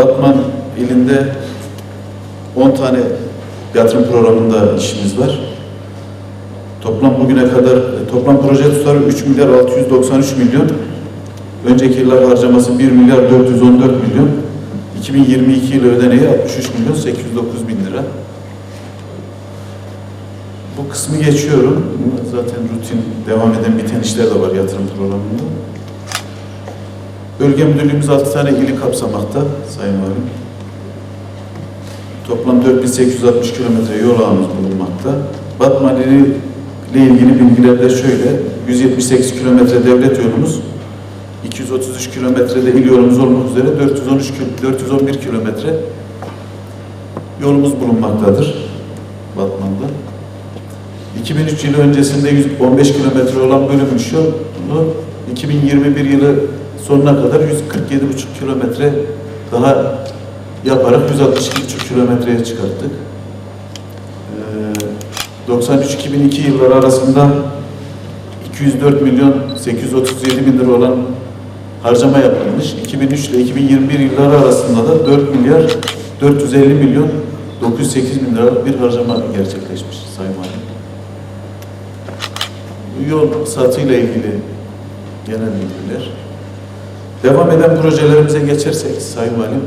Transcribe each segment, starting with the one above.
Batman ilinde 10 tane yatırım programında işimiz var. Toplam bugüne kadar toplam proje tutarı 3 milyar 693 milyon. Önceki yıllar harcaması 1 milyar 414 milyon. 2022 yılı ödeneği 63 milyon 809 bin lira. Bu kısmı geçiyorum. Zaten rutin devam eden biten işler de var yatırım programında. Bölge müdürlüğümüz 6 tane ili kapsamakta Sayın Valim. Toplam 4860 kilometre yol ağımız bulunmakta. Batman ile ilgili bilgiler de şöyle. 178 kilometre devlet yolumuz, 233 kilometrede il yolumuz olmak üzere 413 kil- 411 kilometre yolumuz bulunmaktadır Batman'da. 2003 yılı öncesinde 115 kilometre olan bölünmüş yolu 2021 yılı sonuna kadar 147,5 kilometre daha yaparak 162,5 kilometreye çıkarttık. Ee, 93-2002 yılları arasında 204 milyon 837 bin lira olan harcama yapılmış. 2003 ile 2021 yılları arasında da 4 milyar 450 milyon 908 bin lira bir harcama gerçekleşmiş Sayın Valim. Yol satıyla ilgili genel bilgiler. Devam eden projelerimize geçersek Sayın Valim.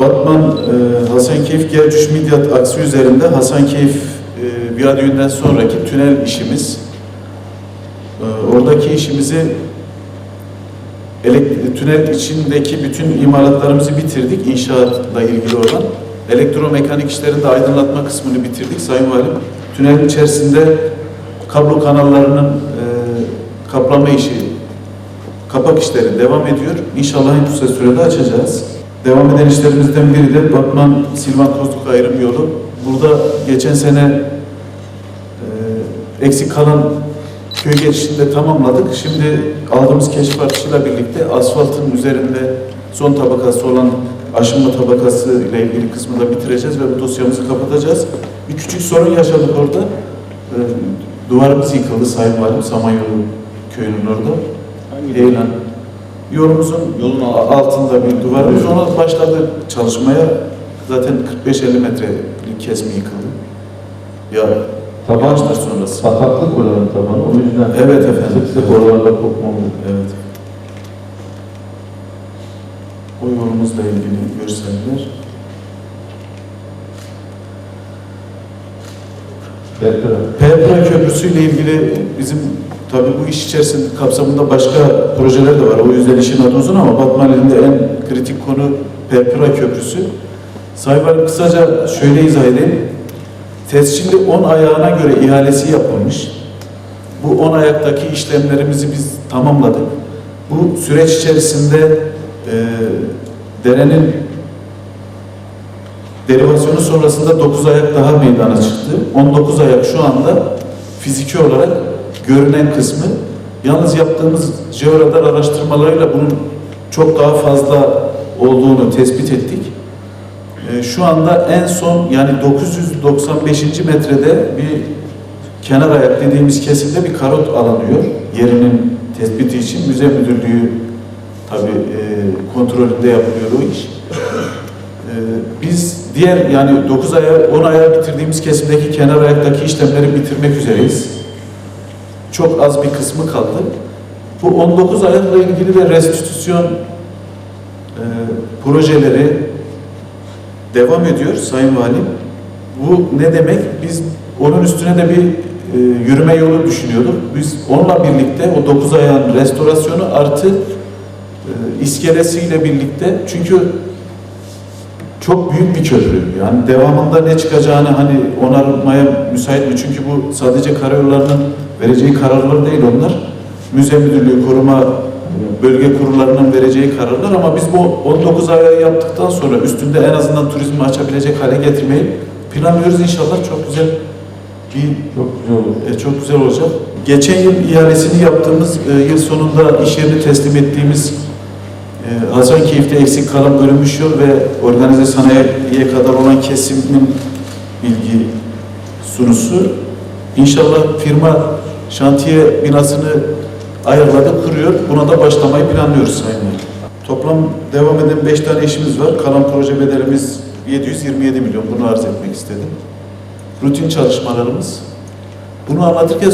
Batman e, Hasankeyf Gercüş Midyat aksi üzerinde Hasankeyf e, Viyadüğü'nden sonraki tünel işimiz. E, oradaki işimizi tünel içindeki bütün imalatlarımızı bitirdik inşaatla ilgili olan. Elektromekanik işlerin de aydınlatma kısmını bitirdik Sayın Valim. Tünelin içerisinde kablo kanallarının e, kaplama işi, kapak işleri devam ediyor. İnşallah en kısa sürede açacağız. Devam eden işlerimizden biri de Batman Silvan Kozluk ayrım yolu. Burada geçen sene e, eksik kalan köy geçişinde tamamladık. Şimdi aldığımız keşif artışıyla birlikte asfaltın üzerinde son tabakası olan aşınma tabakası ile ilgili kısmı da bitireceğiz ve bu dosyamızı kapatacağız. Bir küçük sorun yaşadık orada. E, duvarımız yıkıldı Sayın Valim, Samanyolu köyünün orada. Hangi Eğlen. Yolumuzun Yolun altında bir duvarımız. Ona başladı çalışmaya. Zaten 45-50 metrelik kesme yıkıldı. Ya Taban sonrası. bataklık oranın tabanı. O yüzden Evet efendim. sık sık oralarda kopma oluyor. Evet. O yolumuzla ilgili görseller. Tekrar. İle ilgili bizim tabii bu iş içerisinde kapsamında başka projeler de var. O yüzden işin adı uzun ama Batman ilinde en kritik konu Peyapıra Köprüsü. Sayın kısaca şöyle izah edeyim. Tescilli 10 ayağına göre ihalesi yapılmış. Bu 10 ayaktaki işlemlerimizi biz tamamladık. Bu süreç içerisinde e, derenin derivasyonu sonrasında 9 ayak daha meydana çıktı. 19 ayak şu anda fiziki olarak görünen kısmı. Yalnız yaptığımız jeoradar araştırmalarıyla bunun çok daha fazla olduğunu tespit ettik. Ee, Şu anda en son yani 995. metrede bir kenar ayak dediğimiz kesimde bir karot alınıyor. Yerinin tespiti için müze müdürlüğü tabi kontrolünde yapılıyor o iş. Ee, Biz diğer yani 9 aya 10 aya bitirdiğimiz kesimdeki kenar ayaktaki işlemleri bitirmek üzereyiz. Çok az bir kısmı kaldı. Bu 19 ayakla ilgili de restitüsyon e, projeleri devam ediyor Sayın Valim. Bu ne demek? Biz onun üstüne de bir e, yürüme yolu düşünüyorduk. Biz onunla birlikte o 9 ayağın restorasyonu artı e, iskelesiyle birlikte çünkü çok büyük bir köprü. Yani devamında ne çıkacağını hani onarmaya müsait mi? Çünkü bu sadece karayollarının vereceği kararlar değil onlar. Müze müdürlüğü, koruma bölge kurullarının vereceği kararlar ama biz bu 19 ayağı yaptıktan sonra üstünde en azından turizmi açabilecek hale getirmeyi planlıyoruz inşallah çok güzel bir Çok güzel olur. e, çok güzel olacak. Geçen yıl ihalesini yaptığımız e, yıl sonunda iş yerini teslim ettiğimiz Hasankeyf'te eksik kalan bölünmüş yol ve organize sanayiye kadar olan kesimin bilgi sunusu. İnşallah firma şantiye binasını ayarladık, kuruyor. Buna da başlamayı planlıyoruz Sayın Valim. Toplam devam eden 5 tane işimiz var. Kalan proje bedelimiz 727 milyon. Bunu arz etmek istedim. Rutin çalışmalarımız. Bunu anlatırken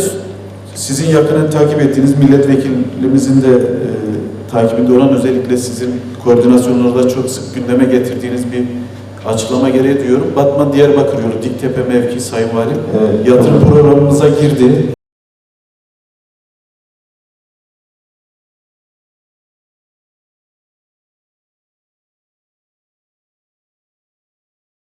sizin yakından takip ettiğiniz milletvekilimizin de e, takibinde olan özellikle sizin koordinasyonlarda çok sık gündeme getirdiğiniz bir açıklama gereği diyorum. Batman Diyarbakır yolu Diktepe mevki Sayın Valim Evet. yatırım programımıza girdi.